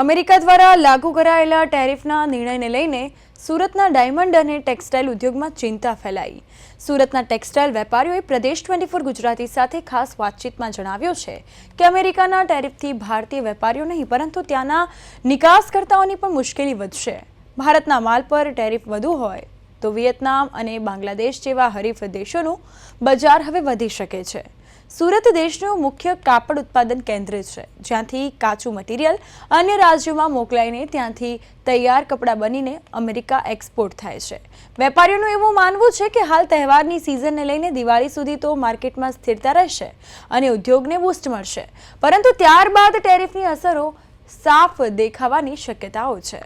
America દ્વારા લાગુ કરાયેલા ટેરિફના નિર્ણયને લઈને સુરતના ડાયમંડ અને ટેક્સટાઇલ ઉદ્યોગમાં ચિંતા ફેલાઈ. સુરતના ટેક્સટાઇલ વેપારીઓએ પ્રદેશ ટ્વેન્ટી ફોર ગુજરાતી સાથે ખાસ વાતચીતમાં જણાવ્યું છે કે અમેરિકાના ટેરિફથી ભારતીય વેપારીઓ નહીં, પરંતુ ત્યાંના નિકાસકર્તાઓની પણ મુશ્કેલી વધશે. ભારતના માલ પર ટેરિફ વધુ હોય તો વિયેતનામ અને બાંગ્લાદેશ જેવા હરીફ દેશોનું બજાર હવે વધી શકે છે. સુરત દેશનું મુખ્ય કાપડ ઉત્પાદન કેન્દ્ર છે. જ્યાંથી કાચું મટીરિયલ અન્ય રાજ્યોમાં મોકલાઈને ત્યાંથી તૈયાર કપડાં બનીને અમેરિકા એક્સપોર્ટ થાય છે. વેપારીઓનું એવું માનવું છે કે હાલ તહેવારની સિઝનને લઈને દિવાળી સુધી તો માર્કેટમાં સ્થિરતા રહેશે અને ઉદ્યોગને બૂસ્ટ મળશે. પરંતુ ત્યારબાદ ટેરિફની અસરો સાફ દેખાવાની શક્યતાઓ છે.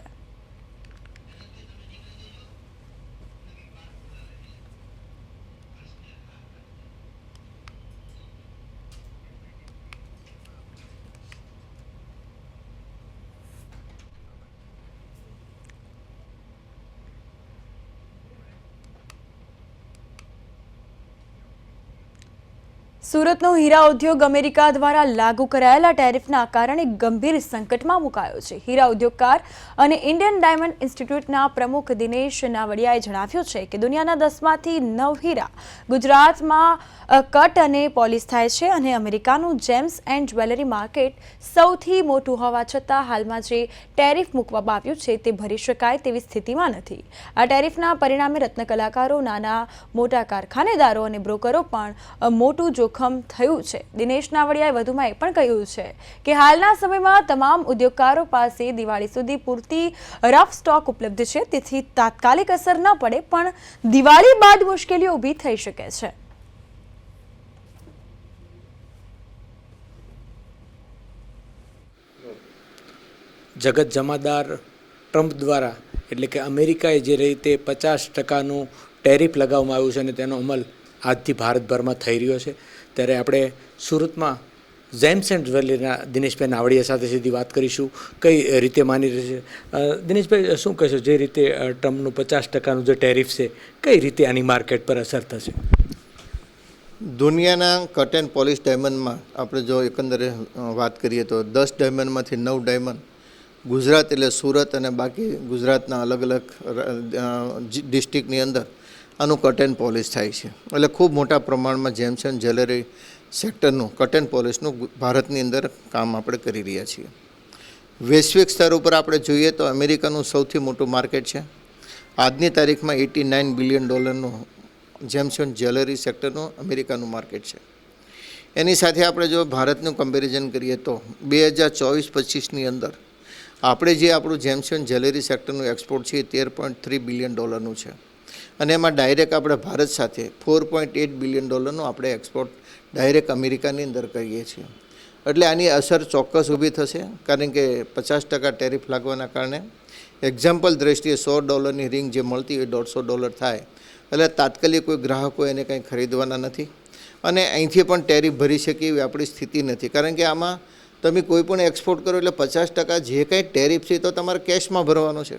સુરતનો હીરા ઉદ્યોગ અમેરિકા દ્વારા લાગુ કરાયેલા ટેરિફના કારણે ગંભીર સંકટમાં મુકાયો છે. હીરા ઉદ્યોગકાર અને ઇન્ડિયન ડાયમંડ ઇન્સ્ટિટ્યૂટના પ્રમુખ દિનેશ નાવડિયાએ જણાવ્યું છે કે દુનિયાના દસમાંથી નવ હીરા ગુજરાતમાં કટ અને પોલિશ થાય છે અને અમેરિકાનું જેમ્સ એન્ડ જ્વેલરી માર્કેટ સૌથી મોટું હોવા છતાં હાલમાં જે ટેરિફ મૂકવામાં આવ્યું છે તે ભરી શકાય તેવી સ્થિતિમાં નથી. આ ટેરિફના પરિણામે રત્ન કલાકારો નાના મોટા કારખાનેદારો અને બ્રોકરો પણ મોટું જોખમ થયું છે. દિનેશ નાવડિયાએ વધુમાં એ પણ કહ્યું છે કે હાલના સમયમાં તમામ ઉદ્યોગકારો પાસે દિવાળી સુધી પૂરતી રફ સ્ટોક ઉપલબ્ધ છે. તેથી તાત્કાલિક અસર ન પડે, પણ દિવાળી બાદ મુશ્કેલીઓ ઊભી થઈ શકે છે. જગત જમાદાર ટ્રમ્પ દ્વારા, એટલે કે અમેરિકાએ જે રીતે પચાસ ટકાનું ટેરિફ લગાવવામાં આવ્યું છે અને તેનો અમલ આજથી ભારતભરમાં થઈ રહ્યો છે. ત્યારે આપણે સુરતમાં જેમ્સ એન્ડ જ્વેલરીના દિનેશભાઈ નાવડિયા સાથે સીધી વાત કરીશું. કઈ રીતે માની રહી છે? દિનેશભાઈ શું કહેશો? જે રીતે ટ્રમ્પનું પચાસ ટકાનું જે ટેરિફ છે, કઈ રીતે આની માર્કેટ પર અસર થશે? દુનિયાના કટ એન્ડ પોલિશ ડાયમંડમાં આપણે જો એકંદરે વાત કરીએ તો દસ ડાયમંડમાંથી નવ ડાયમંડ ગુજરાત એટલે સુરત અને બાકી ગુજરાતના અલગ અલગ ડિસ્ટ્રિક્ટની અંદર આનું કટ એન્ડ પોલિશ થાય છે. એટલે ખૂબ મોટા પ્રમાણમાં જેમ્સ એન્ડ જ્વેલરી સેક્ટરનું કટ એન્ડ પોલિશનું ભારતની અંદર કામ આપણે કરી રહ્યા છીએ. વૈશ્વિક સ્તર ઉપર આપણે જોઈએ તો અમેરિકાનું સૌથી મોટું માર્કેટ છે. આજની તારીખમાં એટી નાઇન બિલિયન ડોલરનું જેમ્સ એન્ડ જ્વેલરી સેક્ટરનું અમેરિકાનું માર્કેટ છે. એની સાથે આપણે જો ભારતનું કમ્પેરિઝન કરીએ તો બે હજાર ચોવીસ પચીસની અંદર આપણે જે આપણું જેમ્સ એન્ડ જ્વેલરી સેક્ટરનું એક્સપોર્ટ છે એ તેર પોઈન્ટ થ્રી બિલિયન ડોલરનું છે. અને એમાં ડાયરેક્ટ આપણે ભારત સાથે ફોર પોઈન્ટ એટ બિલિયન ડોલરનું આપણે એક્સપોર્ટ ડાયરેક્ટ અમેરિકાની અંદર કરીએ છીએ. એટલે આની અસર ચોક્કસ ઊભી થશે, કારણ કે પચાસ ટકા ટેરિફ લાગવાના કારણે એક્ઝામ્પલ દ્રષ્ટિએ સો ડોલરની રિંગ જે મળતી હોય દોઢસો ડોલર થાય. એટલે તાત્કાલિક કોઈ ગ્રાહકો એને કંઈ ખરીદવાના નથી. અને અહીંથી પણ ટેરિફ ભરી શકે એવી આપણી સ્થિતિ નથી. કારણ કે આમાં તમે કોઈ પણ એક્સપોર્ટ કરો એટલે પચાસ ટકા જે કંઈ ટેરિફ છે તો તમારે કેશમાં ભરવાનો છે.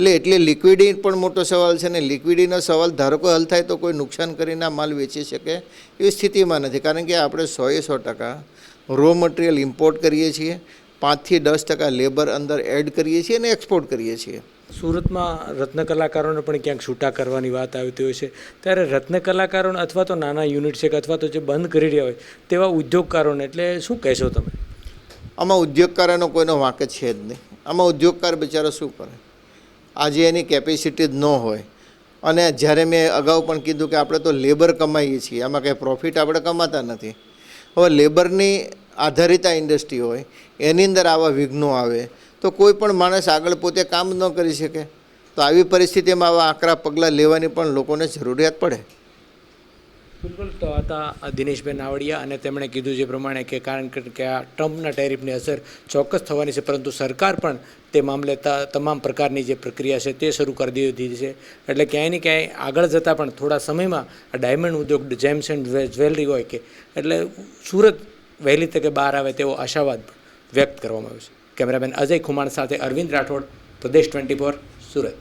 એટલે એટલે લિક્વિડી પણ મોટો સવાલ છે ને લિક્વિડીનો સવાલ ધારો કે હલ થાય તો કોઈ નુકસાન કરીને આ માલ વેચી શકે એવી સ્થિતિમાં નથી. કારણ કે આપણે સોએ સો ટકા રો મટીરિયલ ઇમ્પોર્ટ કરીએ છીએ પાંચથી દસ ટકા લેબર અંદર એડ કરીએ છીએ અને એક્સપોર્ટ કરીએ છીએ. સુરતમાં રત્ન કલાકારોને પણ ક્યાંક છૂટા કરવાની વાત આવતી હોય છે. ત્યારે રત્ન કલાકારોને અથવા તો નાના યુનિટ છે કે અથવા તો જે બંધ કરી રહ્યા હોય તેવા ઉદ્યોગકારોને એટલે શું કહેશો તમે? આમાં ઉદ્યોગકારોનો કોઈનો વાંક છે જ નહીં. આમાં ઉદ્યોગકાર બિચારો શું કરે? આજે એની કેપેસિટી જ ન હોય. અને જ્યારે મેં અગાઉ પણ કીધું કે આપણે તો લેબર કમાઈએ છીએ, આમાં કંઈ પ્રોફિટ આપણે કમાતા નથી. હવે લેબરની આધારિત આ ઇન્ડસ્ટ્રી હોય, એની અંદર આવા વિઘ્નો આવે, તો કોઈ પણ માણસ આગળ પોતે કામ ન કરી શકે. તો આવી પરિસ્થિતિમાં આવા આકરા પગલાં લેવાની પણ લોકોને જરૂરિયાત પડે. બિલકુલ. તો હતા દિનેશભાઈ નાવડિયા અને તેમણે કીધું જે પ્રમાણે કે કારણ કે આ ટ્રમ્પના ટેરિફની અસર ચોક્કસ થવાની છે, પરંતુ સરકાર પણ તે મામલે તમામ પ્રકારની જે પ્રક્રિયા છે તે શરૂ કરી દીધી છે. એટલે ક્યાંય ને ક્યાંય આગળ જતાં પણ થોડા સમયમાં આ ડાયમંડ ઉદ્યોગ, જેમ્સ એન્ડ જ્વેલરી હોય કે, એટલે સુરત વહેલી તકે બહાર આવે તેવો આશાવાદ વ્યક્ત કરવામાં આવ્યો છે. કેમેરામેન અજય ખુમાણ સાથે અરવિંદ રાઠોડ, પ્રદેશ ટ્વેન્ટી ફોર, સુરત.